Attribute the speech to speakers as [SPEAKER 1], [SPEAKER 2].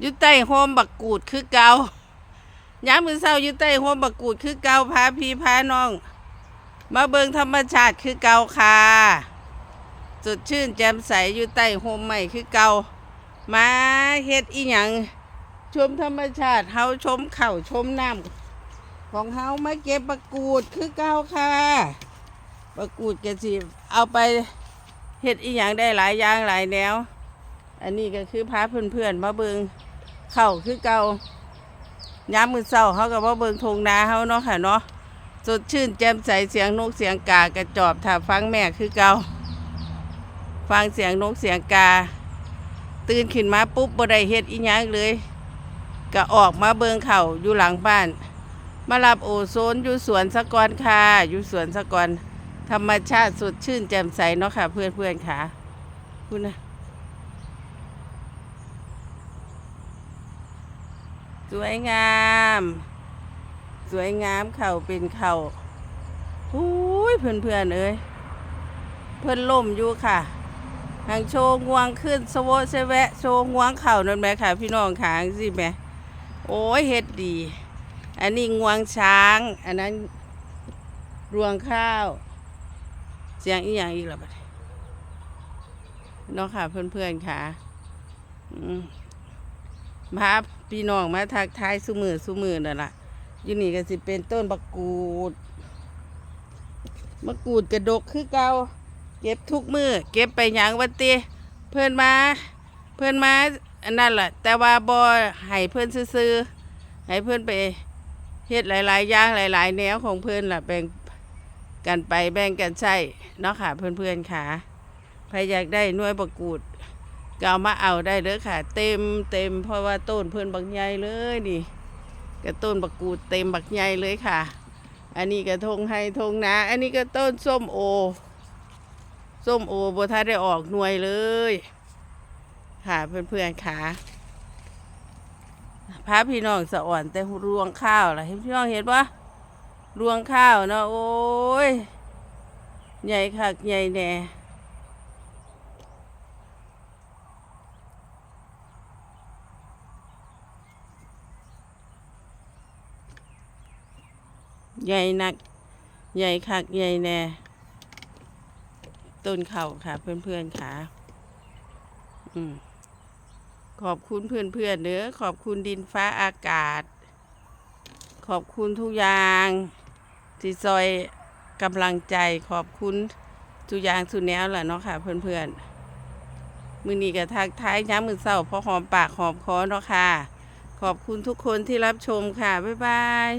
[SPEAKER 1] อยู่ใต้โฮมบักกูดคือเกาย้ามมือเศร้าอยู่ใต้โฮมบักกูดคือเกาพาพี่พาน้อง มาเบิงธรรมชาติคือเกาค่ะสดชื่นแจ่มใสอยู่ใต้โฮมใหม่คือเกามาเฮ็ดอีหยังชมธรรมชาติเฮาชมเข่าชมน้ำของเฮามาเก็บบักกูดคือเกาค่ะบักกูดกะสิเอาไปเฮ็ดอีหยังได้หลายอย่างหลายแนว อันนี้ก็คือพาเพื่อนๆมาเบิงเข่าคือเก่าย้ำมือเศร้าเขาก็มาเบิงทงนาเขาเนาะค่ะเนาะสดชื่นแจ่มใสเสียงนกเสียงกากระจอบถ้าฟังแม่คือเก่าฟังเสียงนกเสียงกา ตื่นขึ้นมาปุ๊บบ่ได้เฮ็ดอีหยังเลย ก็ออกมาเบิงเข่าอยู่หลังบ้าน มารับโอโซนอยู่สวนสะกอนค่ะอยู่สวนสะกอนธรรมชาติสดชื่นแจ่มใสเนาะค่ะ เพื่อนๆค่ะคุณนะ สวยงาม สวยงามเข่าเป็นเข่าหูยเพื่อนเพื่อนเอ้ยเพื่อนล่มอยู่ค่ะหางโชว์งวงขึ้นสวะเสวะ โชว์งวงเข่านั่นไหมค่ะ พี่น้องขางสิแหม่โอ้ยเฮ็ดดี อันนี้งวงช้าง อันนั้นรวงข้าวเสียงอีหยังอีกแล้วบัดนี้เนาะค่ะเพื่อนๆค่ะ อืม มาพี่น้องมาทักทายสุมือสุมือนั่นล่ะอยู่นี่ก็สิเป็นต้นบักกูดมะกรูดกระดกคือเก่าเก็บทุกมือเก็บไปหยังวันตีเพื่อนมา เพื่อนมาอันนั้นแหละแต่ว่าบ่ให้เพื่อนซื้อๆให้เพื่อนไปเฮ็ดหลายๆอย่างหลาย ๆ แนวของเพื่อนล่ะแบ่งกันไปแบ่งกันใช้เนาะค่ะเพื่อนๆค่ะใครอยากได้หน่วยบักกูด ก็เอามาเอาได้เลยค่ะ เต็มเต็มเพราะว่าต้นเพื่อนบักใหญ่เลยนี่กระต้นบักกูเต็มบักใหญ่เลยค่ะ อันนี้กระทงไฮทงนาอันนี้ก็ต้นส้มโอส้มโอบัทันได้ออกหน่วยเลย ค่ะเพื่อนๆค่ะพาพี่น้องสะอ่อนแต่รวงข้าวล่ะพี่น้องเห็นปะรวงข้าวเนาะโอ้ยใหญ่คักใหญ่แน่ ใหญ่นัก ใหญ่คัก ใหญ่แน่ ต้นเข่าค่ะ เพื่อนๆค่ะ อืมขอบคุณเพื่อนๆเด้อขอบคุณดินฟ้าอากาศ ขอบคุณทุกอย่างที่ซอยกำลังใจ ขอบคุณทุกอย่างสุดแนวแหละเนาะค่ะ เพื่อนๆมือนี้ก็ทักท้ายย้ำมือเศร้าเพราะหอมปากหอมคอเนาะค่ะ ขอบคุณทุกคนที่รับชมค่ะ บ๊ายบาย